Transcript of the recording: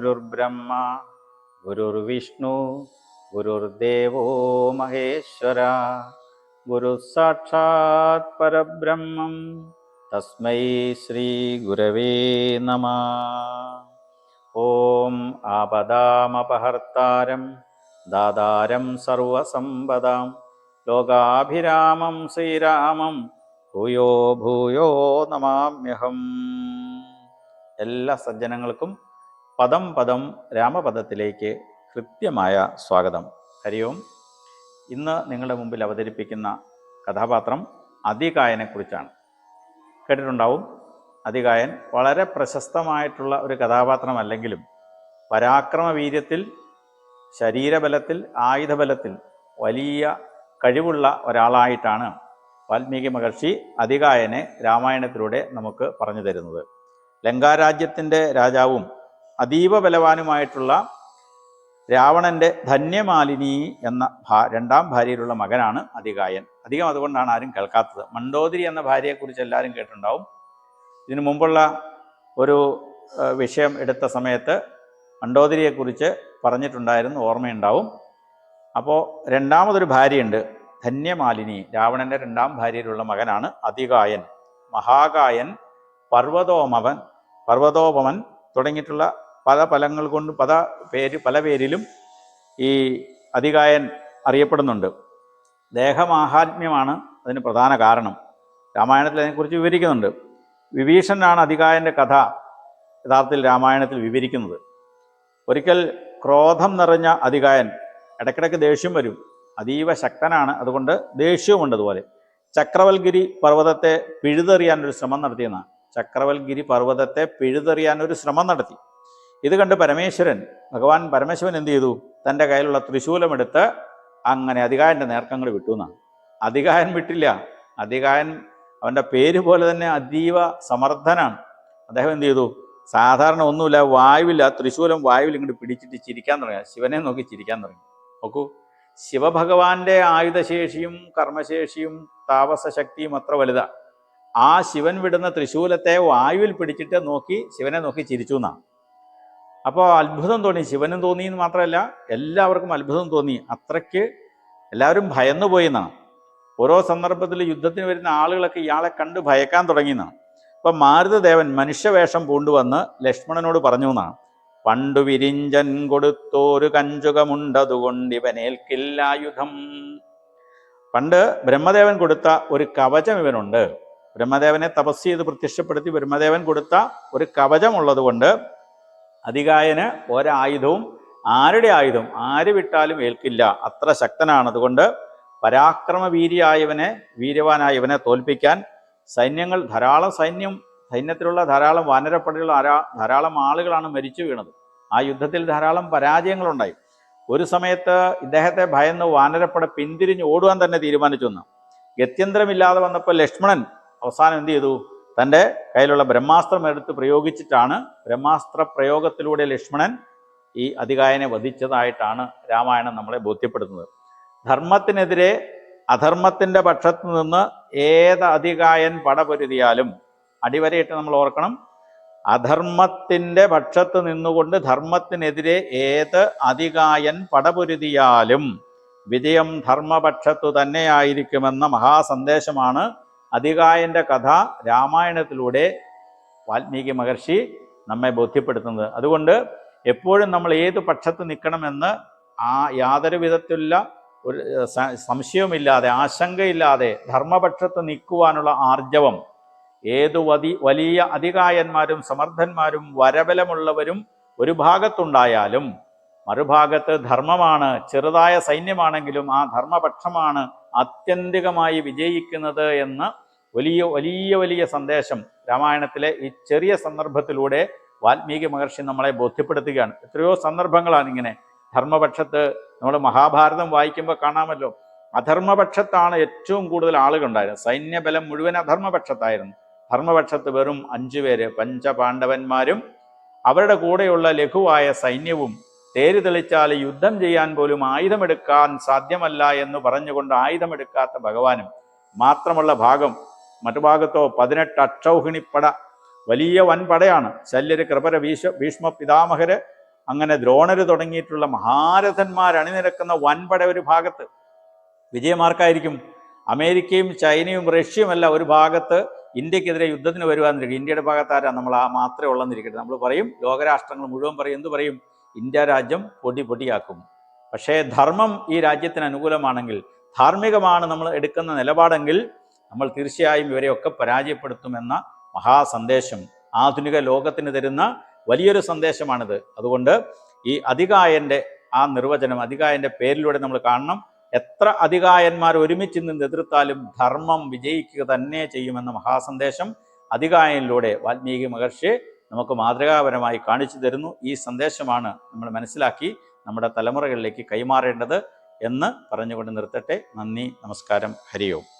ഗുരുർബ്രഹ്മ ഗുരുർവിഷ്ണു ഗുരുർദേവോ മഹേശ്വര ഗുരു സാക്ഷാത് പരബ്രഹ്മം തസ്മൈ ശ്രീ ഗുരവേ നമ. ഓം ആപദാമപഹർത്താരം ദാതാരം സർവസമ്പദാം ലോകാഭിരാമം ശ്രീരാമം ഭൂയോ ഭൂയോ നമാമ്യഹം. എല്ലാ സജ്ജനങ്ങൾക്കും പദം പദം രാമപദത്തിലേക്ക് കൃത്യമായ സ്വാഗതം. ഹരി ഓം ഇന്ന് നിങ്ങളുടെ മുമ്പിൽ അവതരിപ്പിക്കുന്ന കഥാപാത്രം അതികായനെക്കുറിച്ചാണ്. കേട്ടിട്ടുണ്ടാവും? അതികായൻ വളരെ പ്രശസ്തമായിട്ടുള്ള ഒരു കഥാപാത്രമല്ലെങ്കിലും പരാക്രമ വീര്യത്തിൽ ശരീരബലത്തിൽ ആയുധബലത്തിൽ വലിയ കഴിവുള്ള ഒരാളായിട്ടാണ് വാൽമീകി മഹർഷി അതികായനെ രാമായണത്തിലൂടെ നമുക്ക് പറഞ്ഞു തരുന്നത്. ലങ്കാരാജ്യത്തിന്റെ രാജാവും അതീവ ബലവാനുമായിട്ടുള്ള രാവണന്റെ ധന്യമാലിനി എന്ന ഭാ രണ്ടാം ഭാര്യയിലുള്ള മകനാണ് അധികായൻ. അധികം അതുകൊണ്ടാണ് ആരും കേൾക്കാത്തത്. മണ്ടോദരി എന്ന ഭാര്യയെക്കുറിച്ച് എല്ലാവരും കേട്ടിട്ടുണ്ടാവും. ഇതിനു മുമ്പുള്ള ഒരു വിഷയം എടുത്ത സമയത്ത് മണ്ടോദരിയെക്കുറിച്ച് പറഞ്ഞിട്ടുണ്ടായിരുന്നു ഓർമ്മയുണ്ടാവും. അപ്പോൾ രണ്ടാമതൊരു ഭാര്യയുണ്ട് ധന്യമാലിനി. രാവണന്റെ രണ്ടാം ഭാര്യയിലുള്ള മകനാണ് അതികായൻ മഹാകായൻ പർവതോമവൻ പർവതോപമൻ തുടങ്ങിയിട്ടുള്ള പല ഫലങ്ങൾ കൊണ്ട് പല പേര് പല പേരിലും ഈ അതികായൻ അറിയപ്പെടുന്നുണ്ട്. ദേഹമാഹാത്മ്യമാണ് അതിന് പ്രധാന കാരണം. രാമായണത്തിൽ അതിനെക്കുറിച്ച് വിവരിക്കുന്നുണ്ട്. വിഭീഷണനാണ് അതികായന്റെ കഥ യഥാർത്ഥത്തിൽ രാമായണത്തിൽ വിവരിക്കുന്നത്. ഒരിക്കൽ ക്രോധം നിറഞ്ഞ അതികായൻ ഇടയ്ക്കിടയ്ക്ക് ദേഷ്യം വരും. അതീവ ശക്തനാണ്. അതുകൊണ്ട് ദേഷ്യവുമുണ്ട് അതുപോലെ. ചക്രവൽഗിരി പർവതത്തെ പിഴുതെറിയാനൊരു ശ്രമം നടത്തിയെന്നാണ്. ചക്രവൽഗിരി പർവതത്തെ പിഴുതെറിയാനൊരു ശ്രമം നടത്തി. ഇത് കണ്ട് പരമേശ്വരൻ ഭഗവാൻ പരമേശ്വരൻ എന്ത് ചെയ്തു? തന്റെ കയ്യിലുള്ള ത്രിശൂലമെടുത്ത് അങ്ങനെ അധികാരന്റെ നേർക്കങ്ങൾ വിട്ടു എന്നാണ്. അധികായൻ വിട്ടില്ല. അധികായൻ അവന്റെ പേര് പോലെ തന്നെ അതീവ സമർത്ഥനാണ്. അദ്ദേഹം എന്ത് ചെയ്തു? സാധാരണ ഒന്നുമില്ല വായുവില്ല തൃശൂലം വായുവിൽ ഇങ്ങോട്ട് പിടിച്ചിട്ട് ചിരിക്കാൻ തുടങ്ങി. ശിവനെ നോക്കി ചിരിക്കാൻ തുടങ്ങി. നോക്കൂ ശിവഭഗവാന്റെ ആയുധശേഷിയും കർമ്മശേഷിയും താപസ ശക്തിയും അത്ര വലുതാണ് ആ ശിവൻ വിടുന്ന തൃശൂലത്തെ വായുവിൽ പിടിച്ചിട്ട് നോക്കി ശിവനെ നോക്കി ചിരിച്ചു എന്നാണ്. അപ്പോൾ അത്ഭുതം തോന്നി. ശിവനും തോന്നി എന്ന് മാത്രമല്ല എല്ലാവർക്കും അത്ഭുതം തോന്നി. അത്രയ്ക്ക് എല്ലാവരും ഭയന്നു പോയി എന്നാണ്. ഓരോ സന്ദർഭത്തിൽ യുദ്ധത്തിന് വരുന്ന ആളുകളൊക്കെ ഇയാളെ കണ്ട് ഭയക്കാൻ തുടങ്ങിയെന്നാണ് അപ്പം മാരുതദേവൻ മനുഷ്യവേഷം പൂണ്ടുവന്ന് ലക്ഷ്മണനോട് പറഞ്ഞു എന്നാണ്. പണ്ടു വിരിഞ്ചൻ കൊടുത്തോരു കഞ്ചുകമുണ്ടതുകൊണ്ട് ഇവനേൽക്കില്ലായുധം പണ്ട് ബ്രഹ്മദേവൻ കൊടുത്ത ഒരു കവചം ഇവനുണ്ട്. ബ്രഹ്മദേവനെ തപസ് ചെയ്ത് പ്രത്യക്ഷപ്പെടുത്തി ബ്രഹ്മദേവൻ കൊടുത്ത ഒരു കവചമുള്ളത് കൊണ്ട് അധികായന് ഒരായുധവും ആരുടെ ആയുധം? ആര് വിട്ടാലും ഏൽക്കില്ല. അത്ര ശക്തനാണ്. അതുകൊണ്ട് പരാക്രമ വീരിയായവനെ വീര്യവാനായവനെ തോൽപ്പിക്കാൻ സൈന്യങ്ങൾ ധാരാളം സൈന്യം സൈന്യത്തിലുള്ള ധാരാളം വാനരപ്പടിയുള്ള ധാരാളം ആളുകളാണ് മരിച്ചു വീണത്. ആ യുദ്ധത്തിൽ ധാരാളം പരാജയങ്ങളുണ്ടായി. ഒരു സമയത്ത് ഇദ്ദേഹത്തെ ഭയന്ന് വാനരപ്പട പിന്തിരിഞ്ഞ് ഓടുവാൻ തന്നെ തീരുമാനിച്ചു എന്ന്. ഗത്യന്തരമില്ലാതെ വന്നപ്പോൾ ലക്ഷ്മണൻ അവസാനം എന്ത് ചെയ്തു? തന്റെ കയ്യിലുള്ള ബ്രഹ്മാസ്ത്രം എടുത്ത് പ്രയോഗിച്ചിട്ടാണ് ബ്രഹ്മാസ്ത്ര പ്രയോഗത്തിലൂടെ ലക്ഷ്മണൻ ഈ അധികായനെ വധിച്ചതായിട്ടാണ് രാമായണം നമ്മളെ ബോധ്യപ്പെടുത്തുന്നത്. ധർമ്മത്തിനെതിരെ അധർമ്മത്തിന്റെ പക്ഷത്തു നിന്ന് ഏത് അധികായൻ പടപൊരുതിയാലും അടിവരയിട്ട് നമ്മൾ ഓർക്കണം അധർമ്മത്തിന്റെ പക്ഷത്ത് നിന്നുകൊണ്ട് ധർമ്മത്തിനെതിരെ ഏത് അധികായൻ പടപൊരുതിയാലും വിജയം ധർമ്മപക്ഷത്തു തന്നെയായിരിക്കുമെന്ന മഹാസന്ദേശമാണ് അധികായന്റെ കഥ രാമായണത്തിലൂടെ വാൽമീകി മഹർഷി നമ്മെ ബോധ്യപ്പെടുത്തുന്നത്. അതുകൊണ്ട് എപ്പോഴും നമ്മൾ ഏത് പക്ഷത്ത് നിൽക്കണമെന്ന് ആ യാതൊരു വിധത്തിലുള്ള ഒരു സംശയവുമില്ലാതെ ആശങ്കയില്ലാതെ ധർമ്മപക്ഷത്ത് നിൽക്കുവാനുള്ള ആർജവം ഏതു വതി വലിയ അധികായന്മാരും സമർത്ഥന്മാരും വരബലമുള്ളവരും ഒരു ഭാഗത്തുണ്ടായാലും മറുഭാഗത്ത് ധർമ്മമാണ് ചെറുതായ സൈന്യമാണെങ്കിലും ആ ധർമ്മപക്ഷമാണ് ആത്യന്തികമായി വിജയിക്കുന്നത് എന്ന് വലിയ വലിയ വലിയ സന്ദേശം രാമായണത്തിലെ ഈ ചെറിയ സന്ദർഭത്തിലൂടെ വാൽമീകി മഹർഷി നമ്മളെ ബോധ്യപ്പെടുത്തുകയാണ്. എത്രയോ സന്ദർഭങ്ങളാണ് ഇങ്ങനെ. ധർമ്മപക്ഷത്ത് നമ്മൾ മഹാഭാരതം വായിക്കുമ്പോൾ കാണാമല്ലോ. അധർമ്മപക്ഷത്താണ് ഏറ്റവും കൂടുതൽ ആളുകളുണ്ടായിരുന്നത്. സൈന്യബലം മുഴുവൻ അധർമ്മപക്ഷത്തായിരുന്നു. ധർമ്മപക്ഷത്ത് വെറും അഞ്ചു പേര് പഞ്ചപാണ്ഡവന്മാരും അവരുടെ കൂടെയുള്ള ലഘുവായ സൈന്യവും തേര് തെളിച്ചാൽ യുദ്ധം ചെയ്യാൻ പോലും ആയുധമെടുക്കാൻ സാധ്യമല്ല എന്ന് പറഞ്ഞുകൊണ്ട് ആയുധമെടുക്കാത്ത ഭഗവാനും മാത്രമുള്ള ഭാഗം മറ്റു ഭാഗത്തോ പതിനെട്ട് അക്ഷൗഹിണിപ്പട വലിയ വൻപടയാണ്. ശല്യര് കൃപര ഭീഷ ഭീഷ്മ പിതാമഹര് അങ്ങനെ ദ്രോണര് തുടങ്ങിയിട്ടുള്ള മഹാരഥന്മാർ അണിനിരക്കുന്ന വൻപട ഒരു ഭാഗത്ത്. വിജയമാർക്കായിരിക്കും. അമേരിക്കയും ചൈനയും റഷ്യയും എല്ലാം ഒരു ഭാഗത്ത് ഇന്ത്യക്കെതിരെ യുദ്ധത്തിന് വരുവാന്നിരിക്കും. ഇന്ത്യയുടെ ഭാഗത്താരാ നമ്മൾ ആ മാത്രമേ ഉള്ളെന്നിരിക്കട്ടെ. നമ്മൾ പറയും ലോകരാഷ്ട്രങ്ങൾ മുഴുവൻ പറയും. എന്ത് പറയും? ഇന്ത്യ രാജ്യം പൊടി പൊടിയാക്കും. പക്ഷേ ധർമ്മം ഈ രാജ്യത്തിന് അനുകൂലമാണെങ്കിൽ ധാർമ്മികമാണ് നമ്മൾ എടുക്കുന്ന നിലപാടെങ്കിൽ നമ്മൾ തീർച്ചയായും ഇവരെയൊക്കെ പരാജയപ്പെടുത്തുമെന്ന മഹാസന്ദേശം ആധുനിക ലോകത്തിന് തരുന്ന വലിയൊരു സന്ദേശമാണിത്. അതുകൊണ്ട് ഈ അധികായന്റെ ആ നിർവചനം അധികായന്റെ പേരിലൂടെ നമ്മൾ കാണണം. എത്ര അധികായന്മാർ ഒരുമിച്ച് നിന്ന് എതിർത്താലും ധർമ്മം വിജയിക്കുക തന്നെ ചെയ്യുമെന്ന മഹാസന്ദേശം അധികായനിലൂടെ വാൽമീകി മഹർഷി നമുക്ക് മാതൃകാപരമായി കാണിച്ചു തരുന്നു. ഈ സന്ദേശമാണ് നമ്മൾ മനസ്സിലാക്കി നമ്മുടെ തലമുറകളിലേക്ക് കൈമാറേണ്ടത് എന്ന് പറഞ്ഞുകൊണ്ട് നിർത്തട്ടെ. നന്ദി നമസ്കാരം. ഹരിയോം.